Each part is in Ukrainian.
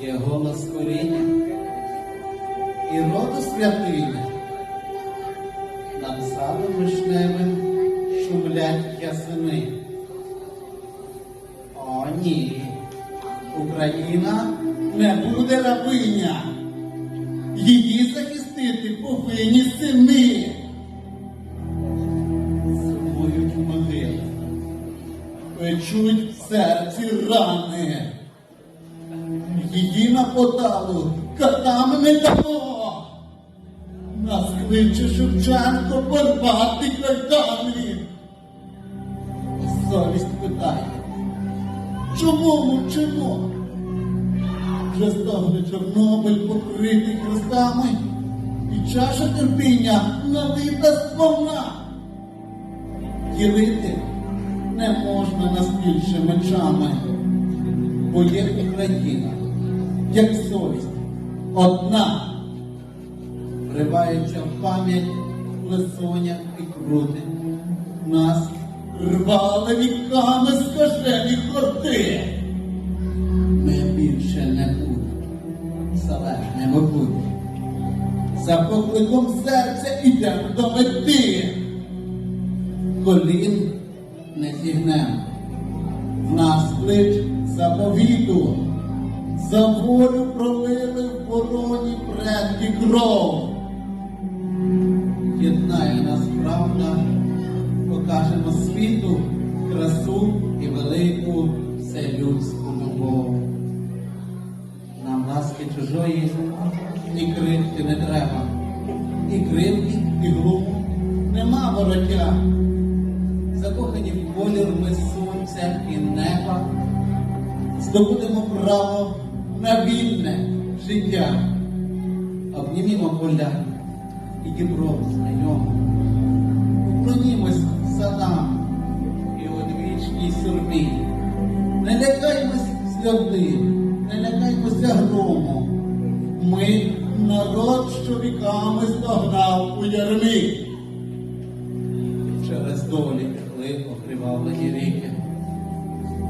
є голос коріння і роду святиня. Над садом вишневим шумлять ясени. О, ні, Україна не буде рабиня. Її захистити повинні сини. Сумують могили, печуть в серці рани. Поталу катам не дамо. Нас кличе Шевченко порвати кайдани. Совість питає, чому мовчимо? Вже стогне Чорнобиль покритий хрестами, і чаша терпіння налита сповна. Ділити не можна нас більше мечами, бо є Україна, як совість, одна. В пам'ять лисоня і крути. Нас рвали віками скажені хорти. Ми більше не будемо залежними бути. За покликом серця ідемо до мети. Колін не зігнемо. В нас клич заповіту. За волю пролили в вороні предки кров. Єднає нас правда, покажемо світу красу і велику вселюдську любов. Нам ласки чужої і критки не треба, і кривки, і глуму нема вороття. Закохані в колір ми сонця і неба, здобудемо право на вільне життя. Обнімімо поля і Дібро знайомо. Уклонімось садам і одвічній сурмі. Не лякаймось сльози, не лякаймося грому. Ми народ, що віками стогнав у ярмі. Через долі текли окривавлені ріки.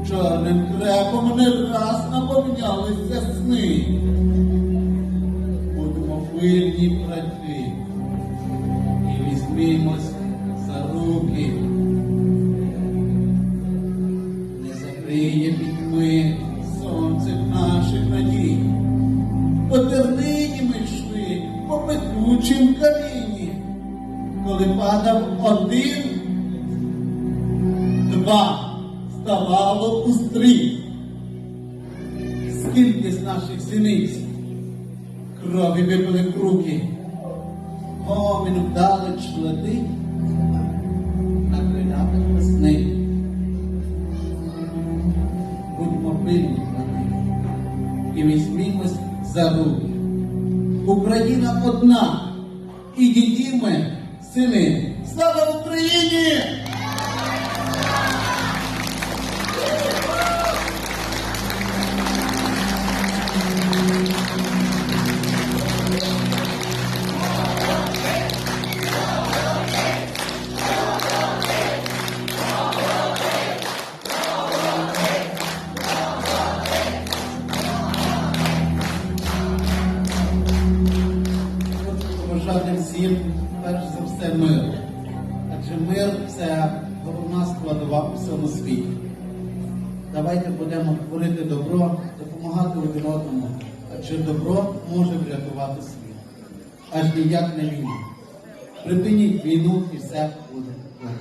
Чорним крепом не раз наповнялися сни. Будемо вільні брати і візьмімось за руки. Не закриє пітьми сонце наших надій. По тернині ми йшли по пекучим каміні, коли падав один, два ставало у стрій. Скільки з наших синиць крові випили в руки, гомін вдалеч летить на крилятах весни. Будьмо пильні, і візьмімось за руки. Україна одна, і діді сини. Слава Україні! Всім, перш за все, мир. Адже мир це головна складова у всьому світі. Давайте будемо творити добро, допомагати один одному, адже добро може врятувати світ. Аж ніяк не війна. Припиніть війну і все буде добре.